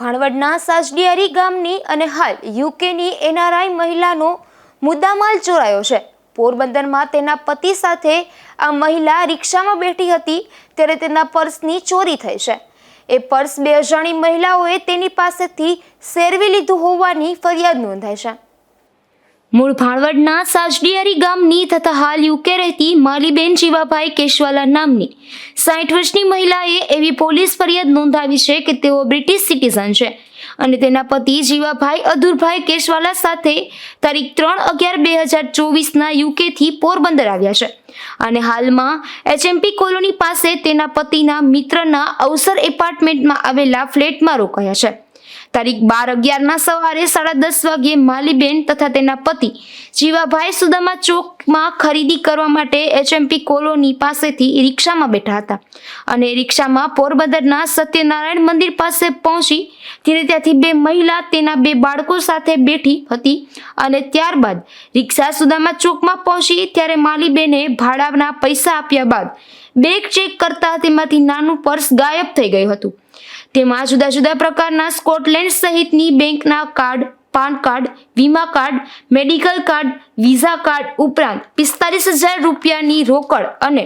ભાણવડના સાજડિયારી ગામની અને હાલ યુકેની એનઆરઆઈ મહિલાનો મુદ્દામાલ ચોરાયો છે. પોરબંદરમાં તેના પતિ સાથે આ મહિલા રિક્ષામાં બેઠી હતી ત્યારે તેના પર્સની ચોરી થઈ છે. એ પર્સ બે અજાણી મહિલાઓએ તેની પાસેથી સેરવી લીધું હોવાની ફરિયાદ નોંધાઈ છે. મૂળ ભાણવડના સાજડિયારી ગામની તથા હાલ યુકે રહેતી માલીબેન જીવાભાઈ કેશવાલા નામની સાઠ વર્ષની મહિલાએ એવી પોલીસ ફરિયાદ નોંધાવી છે કે તેઓ બ્રિટિશ સિટીઝન છે અને તેના પતિ જીવાભાઈ અધુરભાઈ કેશવાલા સાથે તારીખ ત્રણ અગિયાર બે હજાર ચોવીસના યુકેથી પોરબંદર આવ્યા છે. અને હાલમાં એચએમપી કોલોની પાસે તેના પતિના મિત્રના અવસર એપાર્ટમેન્ટમાં આવેલા ફ્લેટમાં રોકાયા છે. તારીખ બાર અગિયારના સવારે સાડા દસ વાગ્યે માલીબેન તથા તેના પતિ જીવાભાઈ સુદામા ચોકમાં ખરીદી કરવા માટે એચએમપી કોલોની પાસેથી રિક્ષામાં બેઠા હતા. અને રિક્ષામાં પોરબંદરના સત્યનારાયણ મંદિર પાસે પહોંચી ત્યારે ત્યાંથી બે મહિલા તેના બે બાળકો સાથે બેઠી હતી અને ત્યારબાદ રિક્ષા સુદામા ચોકમાં પહોંચી ત્યારે માલીબેને ભાડાના પૈસા આપ્યા બાદ બેગ ચેક કરતા તેમાંથી નાનું પર્સ ગાયબ થઈ ગયું હતું. તેમાં જુદા જુદા પ્રકારના સ્કોટલેન્ડ સહિતની બેંકના કાર્ડ, પાન કાર્ડ, વીમા card, medical card, visa card ઉપરાંત પિસ્તાલીસ હજાર રૂપિયાની રોકડ અને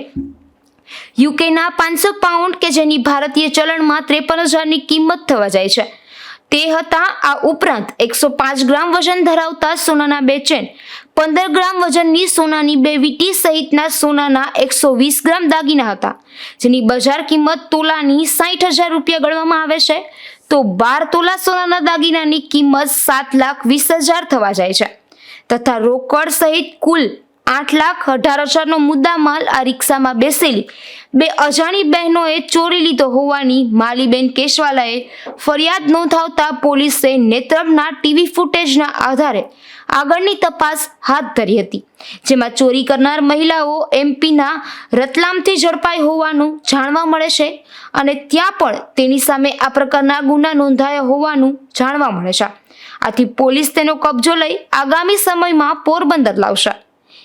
યુકેના પાંચસો પાઉન્ડ કે જેની ભારતીય ચલણમાં ત્રેપન હજારની કિંમત થવા જાય છે. તે હતા આ ઉપરાંત એકસો પાંચ ગ્રામ વજન ધરાવતા સોનાના બે ચેન, પંદર ગ્રામ વજનની સોનાની બે વીટી સહિતના સોનાના એકસો વીસ ગ્રામ દાગીના હતા, જેની બજાર કિંમત તોલાની સાઠ હજાર રૂપિયા ગણવામાં આવે છે. તો બાર તોલા સોનાના દાગીનાની કિંમત સાત લાખ વીસ હજાર થવા જાય છે. તથા રોકડ સહિત કુલ આઠ લાખ અઢાર હજારનો મુદ્દામાલ આ રિક્ષામાં બેસેલી. બે અજાણી બહેનોએ ચોરી લીધો હોવાની માલીબેન કેશવાલાએ ફરિયાદ નોંધાવતા પોલીસે નેત્રમના ટીવી ફૂટેજના આધારે આગળની તપાસ હાથ ધરી હતી, જેમાં ચોરી કરનાર મહિલાઓ એમપીના રતલામથી ઝડપાઈ હોવાનું જાણવા મળે છે અને ત્યાં પણ તેની સામે આ પ્રકારના ગુના નોંધાયા હોવાનું જાણવા મળે છે. આથી પોલીસ તેનો કબજો લઈ આગામી સમયમાં પોરબંદર લાવશે.